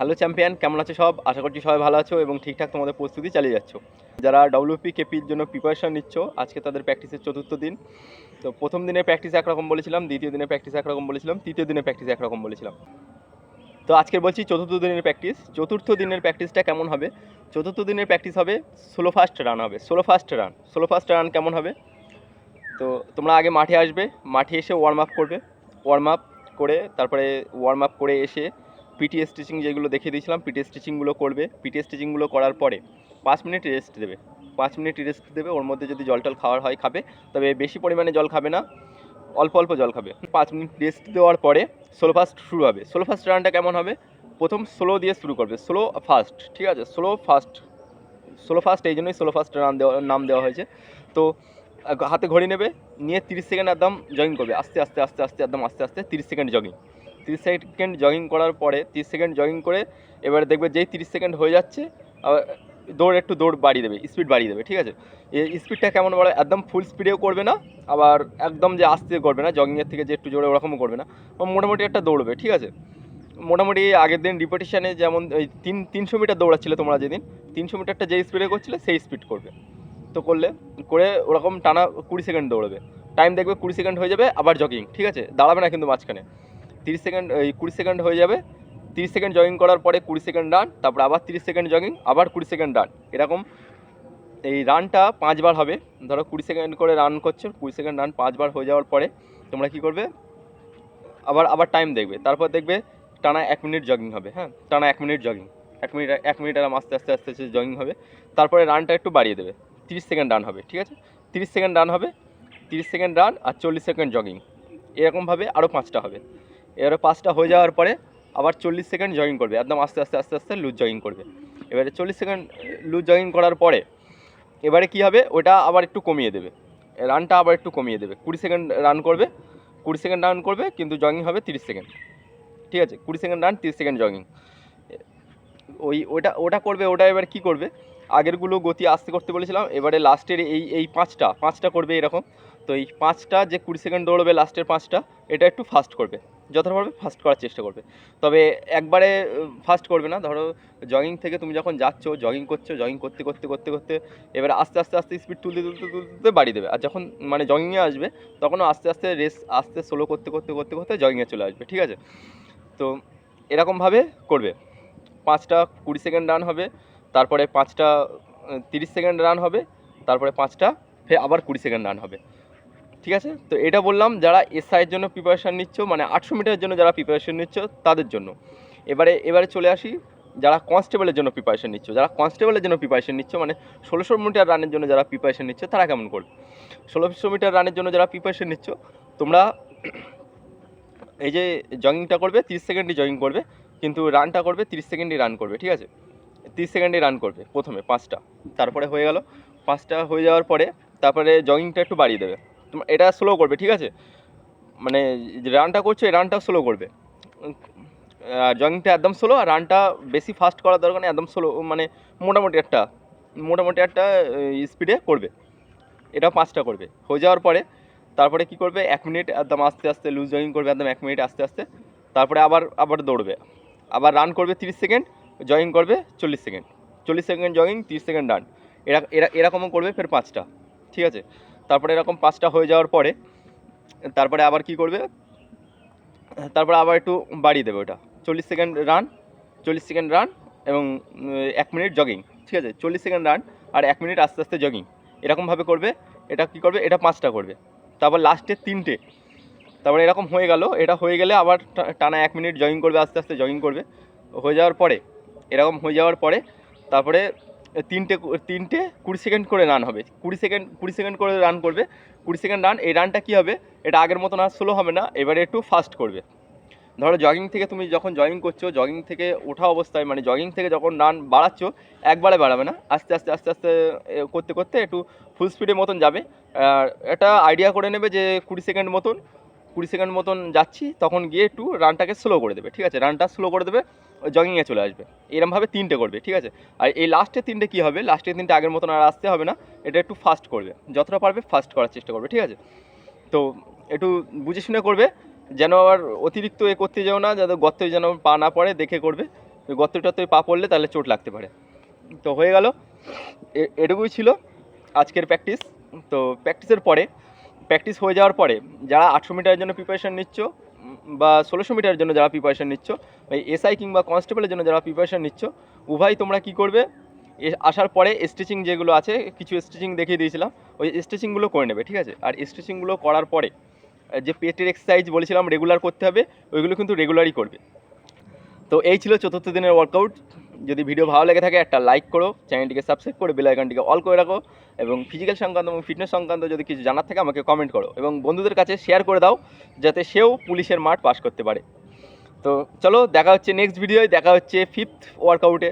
Hello champion, কেমন আছো সব? আশা করছি সবাই ভালো আছো এবং ঠিকঠাক তোমাদের প্রস্তুতি চালিয়ে যাচ্ছ। যারা ডব্লিউপি কেপির জন্য প্রিপারেশন নিচ্ছ, আজকে তাদের প্র্যাকটিসের চতুর্থ দিন। তো প্রথম দিনে প্র্যাকটিস একরকম বলেছিলাম, দ্বিতীয় দিনে প্র্যাকটিস একরকম বলেছিলাম, তৃতীয় দিনে প্র্যাকটিস একরকম বলেছিলাম। তো আজকে বলছি চতুর্থ দিনের প্র্যাকটিস চতুর্থ দিনের প্র্যাকটিসটা কেমন হবে? চতুর্থ দিনের প্র্যাকটিস হবে সোলো ফাস্ট রান হবে solo fast run solo fast run কেমন হবে? তো তোমরা আগে মাঠে আসবে, মাঠে এসে ওয়ার্ম আপ করবে। ওয়ার্ম আপ করে, তারপরে ওয়ার্ম আপ করে এসে পিটি স্টিচিং যেগুলো দেখিয়ে দিয়েছিলাম পিটি স্টিচিংগুলো করবে। পিটি স্টিচিংগুলো করার পরে পাঁচ মিনিট রেস্ট দেবে। পাঁচ মিনিট রেস্ট দেবে, ওর মধ্যে যদি জল টল খাওয়ার হয় খাবে, তবে বেশি পরিমাণে জল খাবে না, অল্প অল্প জল খাবে। পাঁচ মিনিট রেস্ট দেওয়ার পরে স্লো ফাস্ট শুরু হবে। স্লো ফাস্ট রানটা কেমন হবে? প্রথম স্লো দিয়ে শুরু করবে স্লো ফাস্ট ঠিক আছে? স্লো ফাস্ট স্লো ফাস্ট এই জন্যই স্লো ফাস্ট রান দেওয়া, নাম দেওয়া হয়েছে। তো হাতে ঘড়ি নেবে, নিয়ে তিরিশ সেকেন্ড একদম জগিং করবে। আস্তে আস্তে আস্তে আস্তে, একদম আস্তে আস্তে তিরিশ সেকেন্ড জগিং তিরিশ সেকেন্ড জগিং করার পরে, তিরিশ সেকেন্ড জগিং করে এবারে দেখবে যেই তিরিশ সেকেন্ড হয়ে যাচ্ছে, আবার দৌড়, একটু দৌড় বাড়িয়ে দেবে স্পিড বাড়িয়ে দেবে, ঠিক আছে? এই স্পিডটা কেমন বাড়ে একদম ফুল স্পিডেও করবে না, আবার একদম যে আস্তে করবে না জগিংয়ের থেকে যে একটু জোরে ওরকমও করবে না মোটামুটি একটা দৌড়বে, ঠিক আছে? মোটামুটি আগের দিন রিপিটিশানে যেমন ওই তিন, তিনশো মিটার দৌড়াচ্ছিলে তোমরা যেদিন, তিনশো মিটারটা যেই স্পিডে করছিলে, সেই স্পিড করবে। তো করলে, করে ওরকম টানা কুড়ি সেকেন্ড দৌড়বে। টাইম দেখবে কুড়ি সেকেন্ড হয়ে যাবে, আবার জগিং ঠিক আছে? দাঁড়াবে না কিন্তু মাঝখানে। তিরিশ সেকেন্ড, এই কুড়ি সেকেন্ড হয়ে যাবে। তিরিশ সেকেন্ড জগিং করার পরে কুড়ি সেকেন্ড রান তারপর আবার তিরিশ সেকেন্ড জগিং আবার কুড়ি সেকেন্ড রান এরকম এই রানটা পাঁচবার হবে। ধরো কুড়ি সেকেন্ড করে রান করছ, কুড়ি সেকেন্ড রান পাঁচবার হয়ে যাওয়ার পরে তোমরা কী করবে? আবার আবার টাইম দেখবে। তারপর দেখবে টানা এক মিনিট জগিং হবে হ্যাঁ? টানা এক মিনিট জগিং এক মিনিট এক মিনিট আরাম আস্তে আস্তে আস্তে আস্তে জগিং হবে। তারপরে রানটা একটু বাড়িয়ে দেবে। তিরিশ সেকেন্ড রান হবে, ঠিক আছে? তিরিশ সেকেন্ড রান হবে, তিরিশ সেকেন্ড রান আর চল্লিশ সেকেন্ড জগিং এরকমভাবে আরও পাঁচটা হবে। এবারে পাঁচটা হয়ে যাওয়ার পরে আবার চল্লিশ সেকেন্ড জগিং করবে। একদম আস্তে আস্তে আস্তে আস্তে লুজ জগিং করবে। এবারে চল্লিশ সেকেন্ড লুজ জগিং করার পরে এবারে কী হবে? ওটা আবার একটু কমিয়ে দেবে। রানটা আবার একটু কমিয়ে দেবে। কুড়ি সেকেন্ড রান করবে। কুড়ি সেকেন্ড রান করবে, কিন্তু জগিং হবে তিরিশ সেকেন্ড। ঠিক আছে? কুড়ি সেকেন্ড রান তিরিশ সেকেন্ড জগিং ওই, ওটা ওটা করবে, ওটা এবার কি করবে? আগেরগুলো গতি আস্তে করতে বলেছিলাম। এবারে লাস্টের এই এই পাঁচটা পাঁচটা করবে এরকম। তো এই পাঁচটা, যে কুড়ি সেকেন্ড দৌড়বে লাস্টের পাঁচটা, এটা একটু ফাস্ট করবে। পারবে ফাস্ট করার চেষ্টা করবে। তবে একবারে ফাস্ট করবে না। ধরো জগিং থেকে তুমি যখন যাচ্ছ জগিং করছ জগিং করতে করতে করতে করতে, এবারে আস্তে আস্তে আস্তে স্পিড তুলতে তুলতে তুলতে তুলতে বাড়িয়ে দেবে। আর যখন মানে জগিংয়ে আসবে, তখনও আস্তে আস্তে রেস আস্তে স্লো করতে করতে করতে করতে জগিংয়ে চলে আসবে, ঠিক আছে? তো এরকমভাবে করবে। পাঁচটা কুড়ি সেকেন্ড রান হবে, তারপরে পাঁচটা তিরিশ সেকেন্ড রান হবে, তারপরে পাঁচটা ফের আবার কুড়ি সেকেন্ড রান হবে। ঠিক আছে? তো এটা বললাম যারা এসআইয়ের জন্য প্রিপারেশান নিচ্ছ মানে আটশো মিটারের জন্য যারা প্রিপারেশান নিচ্ছ, তাদের জন্য। এবারে এবারে চলে আসি, যারা কনস্টেবলের জন্য প্রিপারেশান নিচ্ছ। যারা কনস্টেবলের জন্য প্রিপারেশান নিচ্ছ মানে ষোলোশো মিটার রানের জন্য যারা প্রিপারেশান নিচ্ছ, তারা কেমন করবে ষোলোশো মিটার রানের জন্য যারা প্রিপারেশান নিচ্ছ, তোমরা এই যে জগিংটা করবে, তিরিশ সেকেন্ডই জগিং করবে, কিন্তু রানটা করবে, তিরিশ সেকেন্ডই রান করবে, ঠিক আছে? তিরিশ সেকেন্ডে রান করবে, প্রথমে পাঁচটা। তারপরে হয়ে গেল, পাঁচটা হয়ে যাওয়ার পরে, তারপরে জগিংটা একটু বাড়িয়ে দেবে। তোমার এটা স্লো করবে, ঠিক আছে? মানে রানটা করছ, এই রানটাও স্লো করবে। জগিংটা একদম স্লো আর রানটা বেশি ফাস্ট করার দরকার নেই, একদম স্লো মানে মোটামুটি একটা মোটামুটি একটা স্পিডে করবে। এটা পাঁচটা করবে। হয়ে যাওয়ার পরে, তারপরে কি করবে? এক মিনিট একদম আস্তে আস্তে লুজ জগিং করবে, একদম এক মিনিট আস্তে আস্তে। তারপরে আবার আবার দৌড়বে। আবার রান করবে তিরিশ সেকেন্ড জগিং করবে চল্লিশ সেকেন্ড চল্লিশ সেকেন্ড জগিং তিরিশ সেকেন্ড রান এরা এরা, এরকমও করবে ফের পাঁচটা, ঠিক আছে? তারপরে এরকম পাঁচটা হয়ে যাওয়ার পরে, তারপরে আবার কি করবে? তারপরে আবার একটু বাড়িয়ে দেবে ওটা। চল্লিশ সেকেন্ড রান, চল্লিশ সেকেন্ড রান এবং এক মিনিট জগিং ঠিক আছে? চল্লিশ সেকেন্ড রান আর এক মিনিট আস্তে আস্তে জগিং এরকমভাবে করবে, এটা কি করবে? এটা পাঁচটা করবে। তারপর লাস্টে তিনটে। তারপরে এরকম হয়ে গেল, এটা হয়ে গেলে আবার টানা এক মিনিট জগিং করবে, আস্তে আস্তে জগিং করবে। হয়ে যাওয়ার পরে, এরকম হয়ে যাওয়ার পরে, তারপরে তিনটে তিনটে কুড়ি সেকেন্ড করে রান হবে। কুড়ি সেকেন্ড কুড়ি সেকেন্ড করে রান করবে। কুড়ি সেকেন্ড রান এই রানটা কী হবে? এটা আগের মতন আর স্লো হবে না, এবারে একটু ফাস্ট করবে। ধরো জগিং থেকে তুমি যখন জগিং করছ জগিং থেকে ওঠা অবস্থায় মানে জগিং থেকে যখন রান বাড়াচ্ছ, একবারে বাড়াবে না। আস্তে আস্তে আস্তে আস্তে করতে করতে একটু ফুল স্পিডের মতন যাবে। আর এটা আইডিয়া করে নেবে যে কুড়ি সেকেন্ড মতন কুড়ি সেকেন্ড মতন যাচ্ছি, তখন গিয়ে একটু রানটাকে স্লো করে দেবে, ঠিক আছে? রানটা স্লো করে দেবে জগিংয়ে চলে আসবে। এরমভাবে তিনটে করবে, ঠিক আছে? আর এই লাস্টের তিনটে কী হবে? লাস্টের তিনটে আগের মতন আর আসতে হবে না, এটা একটু ফাস্ট করবে। যতটা পারবে ফাস্ট করার চেষ্টা করবে, ঠিক আছে? তো একটু বুঝে শুনে করবে, যেন আবার অতিরিক্ত এ করতে যাও না, যাতে গর্তে যেন পা না পড়ে, দেখে করবে। গর্ত টর্তয় পা পড়লে তাহলে চোট লাগতে পারে। তো হয়ে গেল এটুকুই ছিল আজকের প্র্যাকটিস তো প্র্যাকটিসের পরে প্র্যাকটিস হয়ে যাওয়ার পরে যারা আটশো মিটারের জন্য প্রিপারেশান নিচ্ছ বা ষোলোশো মিটারের জন্য যারা প্রিপারেশান নিচ্ছ এই এসআই কিংবা কনস্টেবলের জন্য যারা প্রিপারেশান নিচ্ছ উভয় তোমরা কি করবে? আসার পরে স্টিচিং যেগুলো আছে, কিছু স্টিচিং দেখিয়ে দিয়েছিলাম, ওই স্টিচিংগুলো করে নেবে, ঠিক আছে? আর স্টিচিংগুলো করার পরে যে পেটের এক্সারসাইজ বলেছিলাম রেগুলার করতে হবে, ওইগুলো কিন্তু রেগুলারই করবে। তো এই ছিল চতুর্থ দিনের ওয়ার্কআউট যদি ভিডিও ভালো লেগে থাকে, একটা লাইক করো চ্যানেলটিকে সাবস্ক্রাইব করে বেল আইকনটিকে অল করে রাখো, এবং ফিজিক্যাল সংক্রান্ত এবং ফিটনেস সংক্রান্ত যদি কিছু জানার থাকে, আমাকে কমেন্ট করো, এবং বন্ধুদের কাছে শেয়ার করে দাও, যাতে সেও পুলিশের মাঠ পাস করতে পারে। তো চলো, দেখা হচ্ছে নেক্সট ভিডিওয় দেখা হচ্ছে ফিফথ ওয়ার্কআউটে